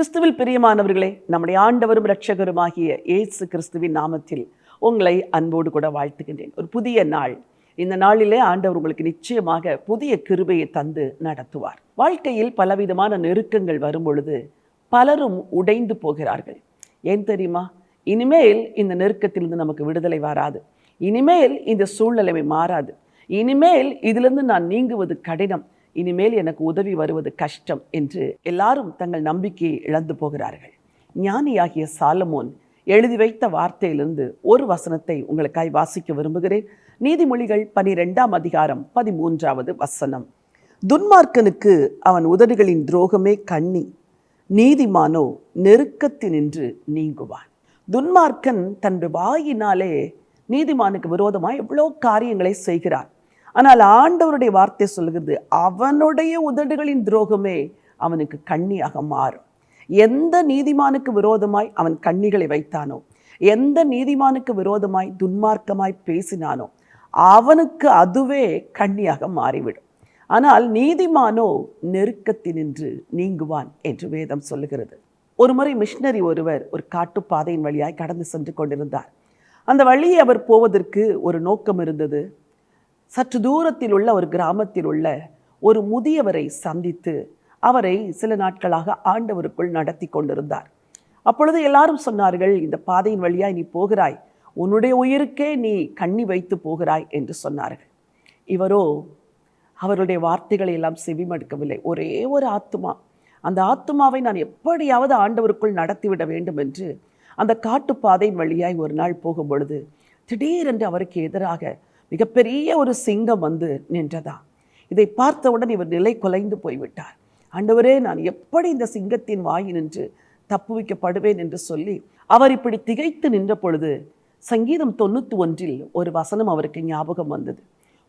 கிறிஸ்துவில் பிரியமானவர்களே நம்முடைய ஆண்டவரும் இரட்சகருமாகிய இயேசு கிறிஸ்துவின் நாமத்தில் உங்களை அன்போடு கூட வாழ்த்துகின்றேன். ஒரு புதிய நாள். இந்த நாளிலே ஆண்டவர் உங்களுக்கு நிச்சயமாக புதிய கிருபையை தந்து நடத்துவார். வாழ்க்கையில் பலவிதமான நெருக்கங்கள் வரும் பொழுது பலரும் உடைந்து போகிறார்கள். ஏன் தெரியுமா? இனிமேல் இந்த நெருக்கத்திலிருந்து நமக்கு விடுதலை வராது. இனிமேல் இந்த சூழ்நிலைமை மாறாது. இனிமேல் இதிலிருந்து நான் நீங்குவது கடினம். இனிமேல் எனக்கு உதவி வருவது கஷ்டம் என்று எல்லாரும் தங்கள் நம்பிக்கையை இழந்து போகிறார்கள். ஞானியாகிய சாலமோன் எழுதி வைத்த வார்த்தையிலிருந்து ஒரு வசனத்தை உங்களுக்காய் வாசிக்க விரும்புகிறேன். நீதிமொழிகள் பனிரெண்டாம் அதிகாரம் பதிமூன்றாவது வசனம். துன்மார்க்கனுக்கு அவன் உதடுகளின் துரோகமே கண்ணி நீதிமானோ நெருக்கத்தினின்று நீங்குவான். துன்மார்க்கன் தன் வாயினாலே நீதிமானுக்கு விரோதமாக எவ்வளோ காரியங்களை செய்கிறான். ஆனால் ஆண்டவருடைய வார்த்தை சொல்கிறது அவனுடைய உதடுகளின் துரோகமே அவனுக்கு கண்ணியாக மாறும். எந்த நீதிமானுக்கு விரோதமாய் அவன் கண்ணிகளை வைத்தானோ எந்த நீதிமானுக்கு விரோதமாய் துன்மார்க்கமாய் பேசினானோ அவனுக்கு அதுவே கண்ணியாக மாறிவிடும். ஆனால் நீதிமானோ நெருக்கத்தினின்று நீங்குவான் என்று வேதம் சொல்லுகிறது. ஒரு முறை மிஷினரி ஒருவர் ஒரு காட்டுப்பாதையின் வழியாய் கடந்து சென்று கொண்டிருந்தார். அந்த வழியை அவர் போவதற்கு ஒரு நோக்கம் இருந்தது. சற்று தூரத்தில் உள்ள ஒரு கிராமத்தில் உள்ள ஒரு முதியவரை சந்தித்து அவரை சில நாட்களாக ஆண்டவருக்குள் நடத்தி கொண்டிருந்தார். அப்பொழுது எல்லாரும் சொன்னார்கள் இந்த பாதையின் வழியாய் நீ போகிறாய். உன்னுடைய உயிருக்கே நீ கண்ணி வைத்து போகிறாய் என்று சொன்னார்கள். இவரோ அவருடைய வார்த்தைகளை எல்லாம் செவிமடுக்கவில்லை. ஒரே ஒரு ஆத்துமா. அந்த ஆத்துமாவை நான் எப்படியாவது ஆண்டவருக்குள் நடத்திவிட வேண்டும் என்று அந்த காட்டுப்பாதையின் வழியாய் ஒரு நாள் போகும் பொழுது திடீரென்று அவருக்கு எதிராக மிகப்பெரிய ஒரு சிங்கம் வந்து நின்றதா? இதை பார்த்தவுடன் இவர் நிலை குலைந்து போய்விட்டார். ஆண்டவரே நான் எப்படி இந்த சிங்கத்தின் வாய் நின்று தப்புவிக்கப்படுவேன் என்று சொல்லி அவர் இப்படி திகைத்து நின்ற பொழுது சங்கீதம் தொண்ணூற்றி ஒன்றில் ஒரு வசனம் அவருக்கு ஞாபகம் வந்தது.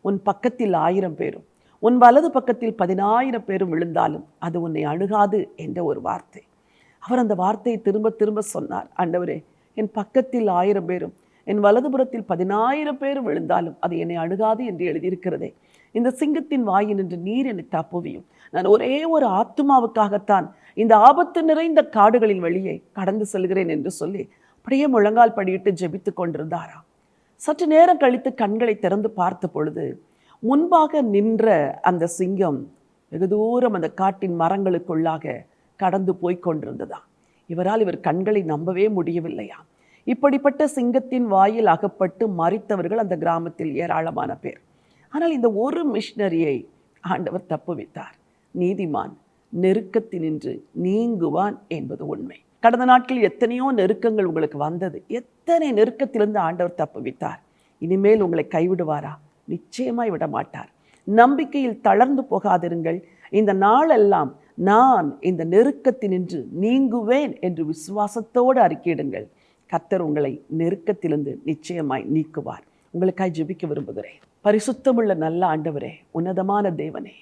உன் பக்கத்தில் ஆயிரம் பேரும் உன் வலது பக்கத்தில் பதினாயிரம் பேரும் விழுந்தாலும் அது உன்னை அணுகாது என்ற ஒரு வார்த்தை. அவர் அந்த வார்த்தையை திரும்ப திரும்ப சொன்னார். ஆண்டவரே என் பக்கத்தில் ஆயிரம் பேரும் என் வலதுபுறத்தில் பதினாயிரம் பேர் விழுந்தாலும் அது என்னை அணுகாது என்று எழுதியிருக்கிறதே. இந்த சிங்கத்தின் வாயில் நின்று நீர் என்னை தப்புவியும். நான் ஒரே ஒரு ஆத்மாவுக்காகத்தான் இந்த ஆபத்து நிறைந்த காடுகளின் வழியே கடந்து செல்கிறேன் என்று சொல்லி அப்படியே முழங்கால் படியிட்டு ஜெபித்து கொண்டிருந்தாராம் சற்று நேரம் கழித்து கண்களை திறந்து பார்த்த பொழுது முன்பாக நின்ற அந்த சிங்கம் வெகு தூரம் அந்த காட்டின் மரங்களுக்குள்ளாக கடந்து போய் கொண்டிருந்ததாம் இவரால் இவர் கண்களை நம்பவே முடியவில்லையா. இப்படிப்பட்ட சிங்கத்தின் வாயில் அகப்பட்டு மறித்தவர்கள் அந்த கிராமத்தில் ஏராளமான பேர். ஆனால் இந்த ஒரு மிஷினரியை ஆண்டவர் தப்புவித்தார் நீதிமான் நெருக்கத்தினின்று நீங்குவான் என்பது உண்மை. கடந்த நாட்கள் எத்தனையோ நெருக்கங்கள் உங்களுக்கு வந்தது. எத்தனை நெருக்கத்திலிருந்து ஆண்டவர் தப்புவித்தார் இனிமேல் உங்களை கைவிடுவாரா? நிச்சயமாய் விட மாட்டார் நம்பிக்கையில் தளர்ந்து போகாதிருங்கள். இந்த நாளெல்லாம் நான் இந்த நெருக்கத்தினின்று நீங்குவேன் என்று விசுவாசத்தோடு அறிக்கையிடுங்கள். கத்தர் உங்களை நெருக்கத்திலிருந்து நிச்சயமாய் நீக்குவார். உங்களுக்காய் ஜெபிக்க விரும்புகிறேன். பரிசுத்தமுள்ள நல்ல ஆண்டவரே உன்னதமான தேவனே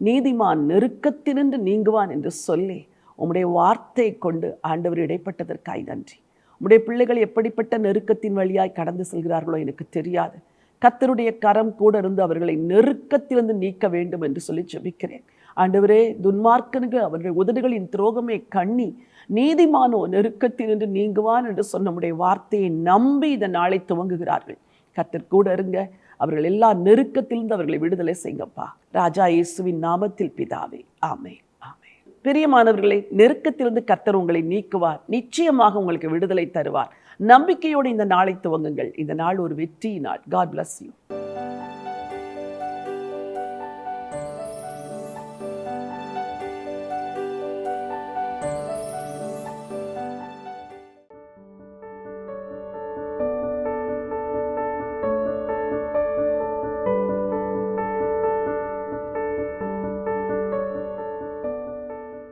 நீதிமான் நெருக்கத்தினின்று நீங்குவான் என்று சொல்லி உம்முடைய வார்த்தை கொண்டு ஆண்டவர் இடைப்பட்டதற்காய் நன்றி. உம்முடைய பிள்ளைகள் எப்படிப்பட்ட நெருக்கத்தின் வழியாய் கடந்து செல்கிறார்களோ எனக்கு தெரியாது. கத்தருடைய கரம் கூட இருந்து அவர்களை நெருக்கத்திலிருந்து நீக்க வேண்டும் என்று சொல்லி ஜெபிக்கிறேன். ஆண்டவரே துன்மார்க்கனுக்கு அவருடைய உதடுகளின் துரோகமே கண்ணி நீதிமானோ நெருக்கத்தில் நின்று நீங்குவான் என்று சொன்ன நம்முடைய வார்த்தையை நம்பி இந்த நாளை துவங்குகிறார்கள். கத்தர் கூட இருங்க. அவர்கள் எல்லா நெருக்கத்திலிருந்து அவர்களை விடுதலை செய்யுங்கப்பா. ராஜா இயேசுவின் நாமத்தில் பிதாவே. ஆமே ஆமே பிரியமானவர்களை நெருக்கத்திலிருந்து கத்தர் உங்களை நீக்குவார். நிச்சயமாக உங்களுக்கு விடுதலை தருவார். நம்பிக்கையோடு இந்த நாளை துவங்குங்கள். இந்த நாள் ஒரு வெற்றி நாள். God bless you